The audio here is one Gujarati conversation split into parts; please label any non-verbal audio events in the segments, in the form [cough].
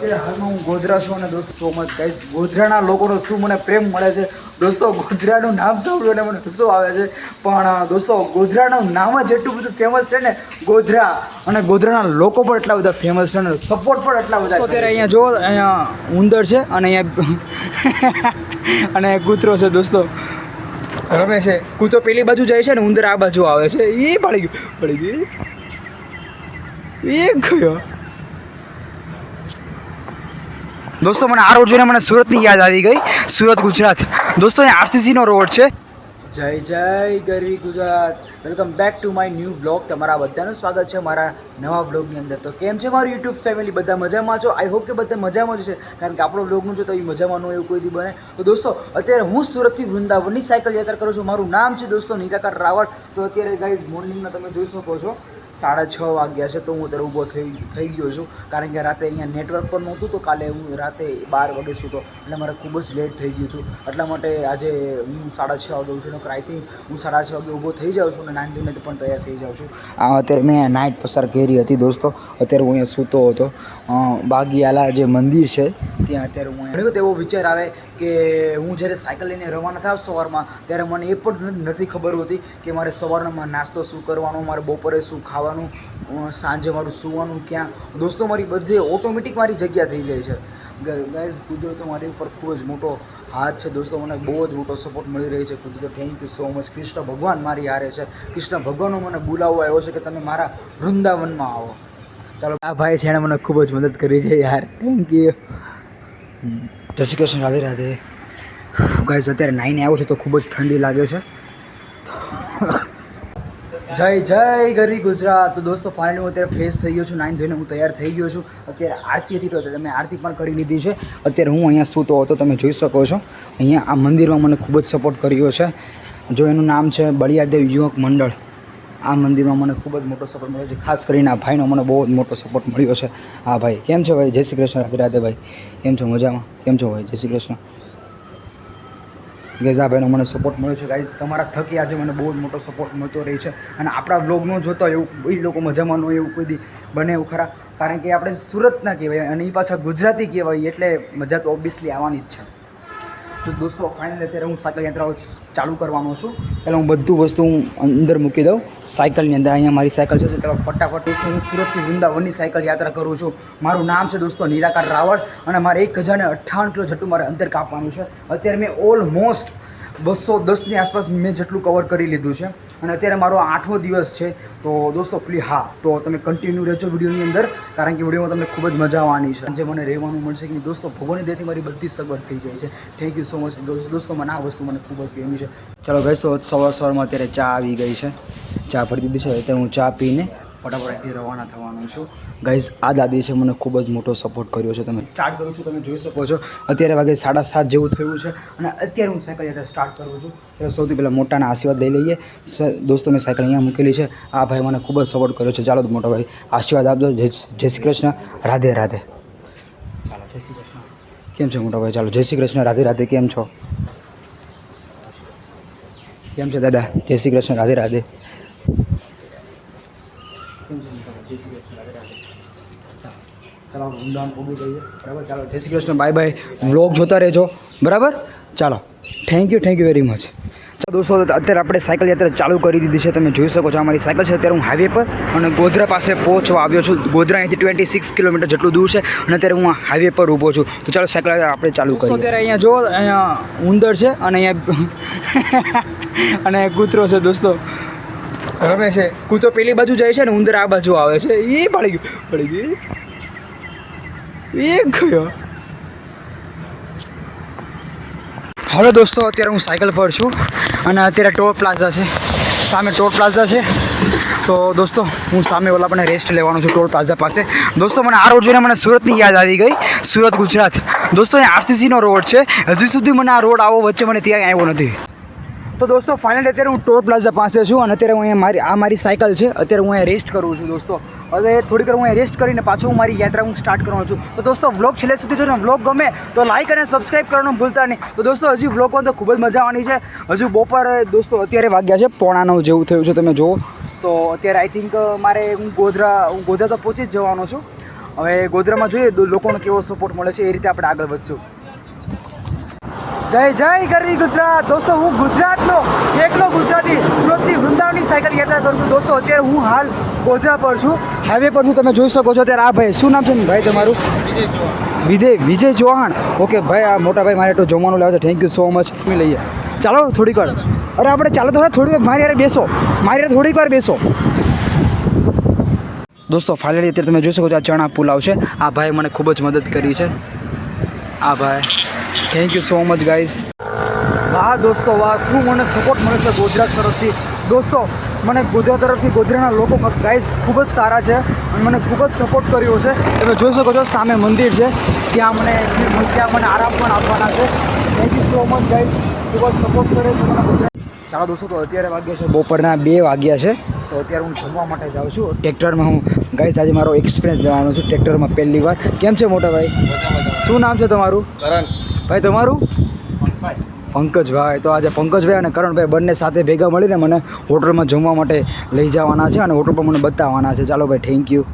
હાલમાં હું ગોધરા છું અને દોસ્તો સો મચ ગોધરાના લોકોનો શું મને પ્રેમ મળે છે? દોસ્તો ગોધરાનું નામ સાંભળ્યું અને મને હસો આવે છે. પણ દોસ્તો ગોધરાનું નામ જ એટલું બધું ફેમસ છે ને ગોધરા. અને ગોધરાના લોકો પણ એટલા બધા ફેમસ છે ને સપોર્ટ પણ એટલા બધા અત્યારે અહીંયા જો અહીંયા ઉંદર છે અને અહીંયા [laughs] અને કૂતરો છે દોસ્તો. રમે છે. કૂતરો પેલી બાજુ જાય છે ને ઉંદર આ બાજુ આવે છે. એ પડી ગયું પડી ગયું. એ ગયો. દોસ્તો, મને આ રોડ જોઈને મને સુરતની યાદ આવી ગઈ. સુરત, ગુજરાત. દોસ્તો અહીં આરસીસીનો રોડ છે. જય જય ગરવી Gujarat. Welcome back to my new blog તમારા બધાનું સ્વાગત છે મારા નવા બ્લોગની અંદર. તો કેમ છે મારું યુટ્યુબ ફેમિલી બધા મજામાં છો? આઈ હોપ કે બધા મજામાં જ છે કારણ કે આપણો બ્લોગનું જો તો એ મજામાં એવું કોઈ દી બને. તો દોસ્તો, અત્યારે હું સુરતથી વૃંદાવનની સાયકલ યાત્રા કરું છું. મારું નામ છે દોસ્તો નીતાકાર રાવળ. તો અત્યારે ગાઈઝ મોર્નિંગમાં તમે જોઈ શકો છો. સાડા છ વાગ્યા છે તો હું અત્યારે ઊભો થઈ થઈ ગયો છું. કારણ કે રાતે અહીંયા નેટવર્ક પણ નહોતું તો કાલે હું રાતે બાર વાગે સૂતો. એટલે મારે ખૂબ જ લેટ થઈ ગયું હતું. એટલા માટે આજે હું સાડા છ વાગે ઉઠીને આઈ હું સાડા છ વાગે ઊભો થઈ જાઉં છું અને નાની ધોઈને પણ તૈયાર થઈ જાઉં છું. આ અત્યારે મેં નાઇટ પસાર કરી હતી દોસ્તો. અત્યારે હું અહીંયા સૂતો હતો. બાગીયાલા જે મંદિર છે ત્યાં અત્યારે હું ઘણી વખત એવો વિચાર આવે કે હું જ્યારે સાયકલ લઈને રવાના થાવ સવારમાં, ત્યારે મને એ પણ નથી ખબર હોતી કે મારે સવારમાં નાસ્તો શું કરવાનો, મારે બપોરે શું ખાવાનું સાંજે મારું સૂવાનું ક્યાં. દોસ્તો, મારી બધી ઓટોમેટિક મારી જગ્યા થઈ જાય છે. ગાઈઝ, કુદરતો મારી ઉપર ખૂબ જ મોટો હાથ છે. દોસ્તો, મને બહુ જ મોટો સપોર્ટ મળી રહ્યો છે. કુદરત thank you so much Krishna ભગવાન મારી હારે છે. કૃષ્ણ ભગવાનનો મને બોલાવવો આવ્યો છે કે તમે મારા વૃંદાવનમાં આવો. ચાલો. આ ભાઈ છે એણે મને ખૂબ જ મદદ કરી છે યાર. થેન્ક યુ જય શ્રી કૃષ્ણ, રાધે રાધે. ગાઈઝ અત્યારે નાઈને આવ્યો છે તો ખૂબ જ ઠંડી લાગે છે. જય જય ગરી ગુજરાત. તો દોસ્તો ફાઇનલી હું અત્યારે ફ્રેશ થઈ ગયો છું. નાઈન ધોઈને હું તૈયાર થઈ ગયો છું. અત્યારે આરતી હતી તો તમે આરતી પણ કરી લીધી છે. અત્યારે હું અહીંયા સૂતો હતો તમે જોઈ શકો છો. અહીંયા આ મંદિરમાં મને ખૂબ જ સપોર્ટ કર્યો છે. જો એનું નામ છે બળિયાદેવ યુવક મંડળ. આ મંદિરમાં મને ખૂબ જ મોટો સપોર્ટ મળ્યો છે. ખાસ કરીને આ ભાઈનો મને બહુ જ મોટો સપોર્ટ મળ્યો છે. હા ભાઈ, કેમ છે ભાઈ? જય શ્રી કૃષ્ણ રાધે રાધે ભાઈ. કેમ છો? મજામાં? કેમ છો ભાઈ? જય શ્રી કૃષ્ણ. ગેઝાભાઈનો મને સપોર્ટ મળ્યો છે. ગાઈઝ તમારા થકી આજે મને બહુ જ મોટો સપોર્ટ મળતો રહે છે. અને આપણા બ્લોગ ન જોતા એવું, એ લોકો મજામાં ન હોય એવું કોઈ બને એવું ખરા. કારણ કે આપણે સુરતના કહેવાય અને એ પાછા ગુજરાતી કહેવાય એટલે મજા તો ઓબ્વિયસલી આવવાની જ છે. તો દોસ્તો ફાઇનલી અત્યારે હું સાયકલ યાત્રા ચાલુ કરવાનો છું. પહેલાં હું બધું વસ્તુ હું અંદર મૂકી દઉં. સાયકલની અંદર અહીંયા મારી સાયકલ છે ચાલો ફટાફટ દોસ્તો, હું સુરતથી વૃંદાવનની સાયકલ યાત્રા કરું છું. મારું નામ છે દોસ્તો, નિરાકાર રાવળ, અને મારે એક હજાર અઠ્ઠાવન કિલો જેટલું મારે અંતર કાપવાનું છે. અત્યારે મેં ઓલમોસ્ટ બસો દસની આસપાસ મેં જેટલું કવર કરી લીધું છે. અને અત્યારે મારો આઠમો દિવસ છે, તો દોસ્તો પ્લીઝ હા, તો તમે કન્ટિન્યુ રહેજો વિડીયોની અંદર, કારણ કે વિડીયોમાં તમને ખૂબ જ મજા આવવાની છે. જે મને રહેવાનું મળશે કે દોસ્તો, ભગવાનની દેથી મારી બધી સગવડ થઈ જાય છે. થેન્ક યુ સો મચ દોસ્તો, મને આ વસ્તુ મને ખૂબ જ ગમી છે. ચલો ગઈ તો સવાર સવારમાં અત્યારે ચા આવી ગઈ છે. ચા ભરી દીધી છે. અત્યારે હું ચા પીને ફટાફટ અહીંથી રવાના થવાનું છું. ગાઈઝ આ દાદી છે મને ખૂબ જ મોટો સપોર્ટ કર્યો છે. તમે સ્ટાર્ટ કરું છું, તમે જોઈ શકો છો. અત્યારે વાગે સાડા સાત જેવું થયું છે અને અત્યારે હું સાયકલ યાત્રા સ્ટાર્ટ કરું છું. ત્યારે સૌથી પહેલાં મોટાના આશીર્વાદ લઈ લઈએ. દોસ્તો મેં સાયકલ અહીંયા મૂકેલી છે. આ ભાઈ મને ખૂબ જ સપોર્ટ કર્યો છે. ચાલો મોટો ભાઈ, આશીર્વાદ આપજો. જય જય શ્રી કૃષ્ણ. રાધે રાધે. ચાલો, જય શ્રી કૃષ્ણ. કેમ છે મોટા ભાઈ? ચાલો, જય શ્રી કૃષ્ણ. રાધે રાધે. કેમ છો? કેમ છે દાદા? જય શ્રી કૃષ્ણ. રાધે રાધે કેમ છે મોટા ભાઈ? જય શ્રી કૃષ્ણ રાધે રાધે ચાલો ઊંડાણ પૂરું કહીએ બરાબર? ચાલો જય Shri Krishna. Bye bye vlog જોતા રહેજો. બરાબર? ચાલો. Thank you thank you very much ચાલો દોસ્તો અત્યારે આપણે સાયકલ યાત્રા ચાલુ કરી દીધી છે. તમે જોઈ શકો છો અમારી સાયકલ છે. અત્યારે હું હાઈવે પર અને ગોધરા પાસે પહોંચવા આવ્યો છું. ગોધરા અહીંથી ટ્વેન્ટી સિક્સ કિલોમીટર જેટલું દૂર છે અને અત્યારે હું હાઈવે પર ઊભો છું. તો ચાલો સાયકલ આપણે ચાલુ કરીએ. અત્યારે અહીંયા જો અહીંયા ઉંદર છે અને અહીંયા [laughs] અને કૂતરો છે દોસ્તો. રમે છે કૂતરો પેલી બાજુ જાય છે ને ઉંદર આ બાજુ આવે છે. એ પડી ગયું પડી ગયું. એ ગયો. હવે દોસ્તો, અત્યારે હું સાયકલ પર છું અને અત્યારે ટોલ પ્લાઝા છે. સામે ટોલ પ્લાઝા છે. તો દોસ્તો, હું સામે ઓલા પણ રેસ્ટ લેવાનો છું ટોલ પ્લાઝા પાસે. દોસ્તો, મને આ રોડ જોઈને મને સુરતની યાદ આવી ગઈ. સુરત, ગુજરાત. દોસ્તો એ આરસીસીનો રોડ છે. હજી સુધી મને આ રોડ આવો વચ્ચે મને ત્યાં આવ્યો નથી. તો દોસ્તો ફાઇનલી અત્યારે હું ટોલ પ્લાઝા પાસે છું અને અત્યારે હું અહીંયા મારી આ મારી સાયકલ છે. અત્યારે હું અહીંયા રેસ્ટ કરું છું દોસ્તો. હવે થોડીક હું રેસ્ટ કરીને પાછું હું મારી યાત્રા હું સ્ટાર્ટ કરવાનો છું. તો દોસ્તો વ્લોગ છેલ્લે સુધી જોજો. વ્લોગ ગમે તો લાઇક અને સબસ્ક્રાઈબ કરવાનું ભૂલતા નહીં. તો દોસ્તો, હજી વ્લોગમાં તો ખૂબ જ મજા આવવાની છે. હજુ બપોર દોસ્તો, અત્યારે વાગ્યા છે પોણા જેવું થયું છે, તમે જુઓ. તો અત્યારે આઈ થિંક મારે હું ગોધરા હું ગોધરા તો પહોંચી જ જવાનો છું. હવે ગોધરામાં જોઈએ લોકોનો કેવો સપોર્ટ મળે છે, એ રીતે આપણે આગળ વધશું. જય જય ગરવી ગુજરાત. દોસ્તો, હું ગુજરાતનો, એકલો ગુજરાતી સુરતથી વૃંદાવનની સાયકલ યાત્રા કરું છું. દોસ્તો, અત્યારે હું હાલ ગોધરા પર છું. હાઈવે પર છું તમે જોઈ શકો છો ત્યારે આ ભાઈ, શું નામ છે ભાઈ તમારું? વિજય વિજય ચૌહાણ. ઓકે, ભાઈ, આ મોટા ભાઈ મારે તો જમવાનું લાવે છે. થેન્ક યુ સો મચ લઈએ. ચાલો, થોડીક વાર. અરે, આપણે ચાલો તો થોડીક વાર મારી યાર બેસો. મારી યાર થોડીક વાર બેસો. દોસ્તો ફાઇનલી અત્યારે તમે જોઈ શકો છો આ ચણા પુલાવ છે. આ ભાઈ મને ખૂબ જ મદદ કરી છે. આ ભાઈ. Thank you so much guys વાહ, દોસ્તો, વાહ. શું મને સપોર્ટ મળે છે ગુજરાત તરફથી? દોસ્તો મને ગુજરાત તરફથી ગોધરાના લોકો ગાઈઝ ખૂબ જ સારા છે અને મને ખૂબ જ સપોર્ટ કર્યો છે. તમે જોઈ શકો છો સામે મંદિર છે. ત્યાં મને ત્યાં મને આરામ પણ આપવાના છે. Thank you so much guys ખૂબ જ સપોર્ટ કરે છે મને ચાલો દોસ્તો તો અત્યારે વાગ્યા છે બપોરના બે વાગ્યા છે. તો અત્યારે હું જમવા માટે જાઉં છું. ટ્રેક્ટરમાં હું ગાઈસ આજે મારો એક્સપિરિયન્સ લેવાનો છું ટ્રેક્ટરમાં પહેલી વાર. કેમ છે મોટા ભાઈ? શું નામ છે તમારું? કરણ. ભાઈ તમારું? પંકજભાઈ, તો આજે પંકજભાઈ અને કરણભાઈ બંને સાથે ભેગા મળીને મને હોટલમાં જમવા માટે લઈ જવાના છે અને હોટલ પર મને બતાવવાના છે. ચાલો ભાઈ થેન્ક યુ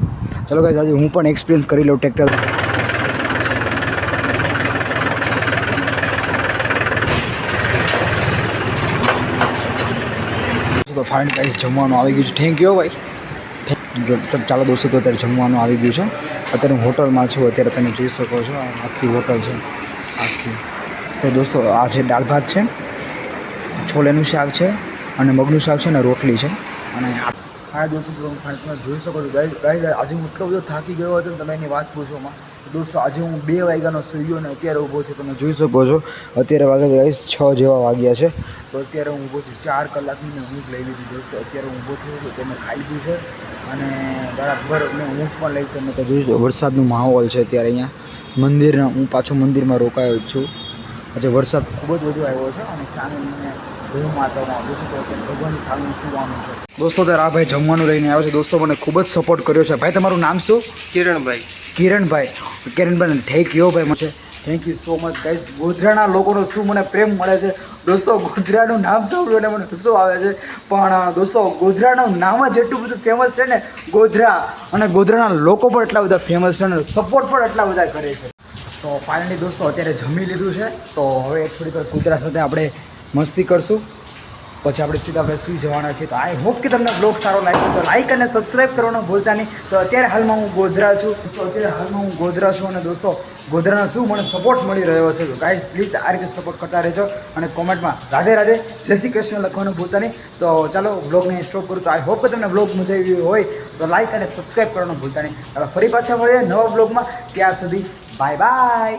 ચાલો ભાઈ આજે હું પણ એક્સપિરિયન્સ કરી લઉં ટ્રેક્ટર તો ફાઇન પ્રાઇસ જમવાનું આવી ગયું છે. થેન્ક યુ ભાઈ. જો, ચાલો દોસ્તો, તો અત્યારે જમવાનું આવી ગયું છે. અત્યારે હું હોટલમાં છું, અત્યારે તમે જોઈ શકો છો આખી હોટલ છે. આખી. તો દોસ્તો, આ છે દાળ ભાત છે, છોલેનું શાક છે અને મગનું શાક છે અને રોટલી છે. અને હા, દોસ્તો તમે ફાઇન જોઈ શકો છો. ગાઈઝ આજે હું એટલો બધો થાકી ગયો હતો તમે એની વાત પૂછોમાં દોસ્તો, આજે હું બે વાગ્યાનો સૂર્યો અને અત્યારે ઊભો છું. તમે જોઈ શકો છો. અત્યારે વાગે ગાઈસ છ જેવા વાગ્યા છે. તો અત્યારે હું ઊભો છું, ચાર કલાકની મેં ઊંઘ લઈ લીધી. દોસ્તો, અત્યારે હું ઊભો છું તો તમે ખાઈ લીધું છે. અને બરાબર મેં ઊંઘ પણ લઈ તમે તો જોઈ વરસાદનો માહોલ છે અત્યારે અહીંયા. મંદિરના, હું પાછો મંદિરમાં રોકાયો છું. આજે વરસાદ ખૂબ જ વધુ આવ્યો છે અને સામે મને માતામાં આવ્યો છે. તો ભગવાનની સામે સુવાનું છે? દોસ્તો ત્યારે આ ભાઈ જમવાનું લઈને આવ્યો છે. દોસ્તો મને ખૂબ જ સપોર્ટ કર્યો છે. ભાઈ તમારું નામ શું? કિરણભાઈ. કિરણભાઈ. કિરણભાઈ થેન્ક યુ ભાઈ મને. Thank you so much guys ગોધરાના લોકોનો શું મને પ્રેમ મળે છે? દોસ્તો ગોધરાનું નામ સાંભળ્યું અને મને હસો આવે છે. પણ દોસ્તો ગોધરાનું નામ જ એટલું બધું ફેમસ છે ને ગોધરા. અને ગોધરાના લોકો પણ એટલા બધા ફેમસ છે અને સપોર્ટ પણ એટલા બધા કરે છે. તો ફાઇનલી દોસ્તો અત્યારે જમી લીધું છે. તો હવે થોડીક કૂતરા સાથે આપણે મસ્તી કરશું. પછી આપણે સીધા આપણે સુઈ જવાના છીએ. તો આઈ હોપ કે તમને બ્લોગ સારો લાગ્યો તો લાઈક અને સબસ્ક્રાઈબ કરવાનું ભૂલતા નહીં. તો અત્યારે હાલમાં હું ગોધરા છું. તો અત્યારે હાલમાં હું ગોધરા છું અને દોસ્તો ગોધરાનો શું મને સપોર્ટ મળી રહ્યો છે. ગાઈઝ પ્લીઝ આ રીતે સપોર્ટ કરતા રહેજો અને કોમેન્ટમાં રાધે રાધે, જય શ્રી કૃષ્ણ લખવાનું ભૂલતા નહીં. તો ચાલો બ્લોગને સ્ટોપ કરું. તો આઈ હોપ કે તમને બ્લોગ મજા આવી હોય. તો લાઈક અને સબસ્ક્રાઈબ કરવાનું ભૂલતા નહીં. હવે ફરી પાછા મળીએ નવા બ્લોગમાં ત્યાં સુધી બાય બાય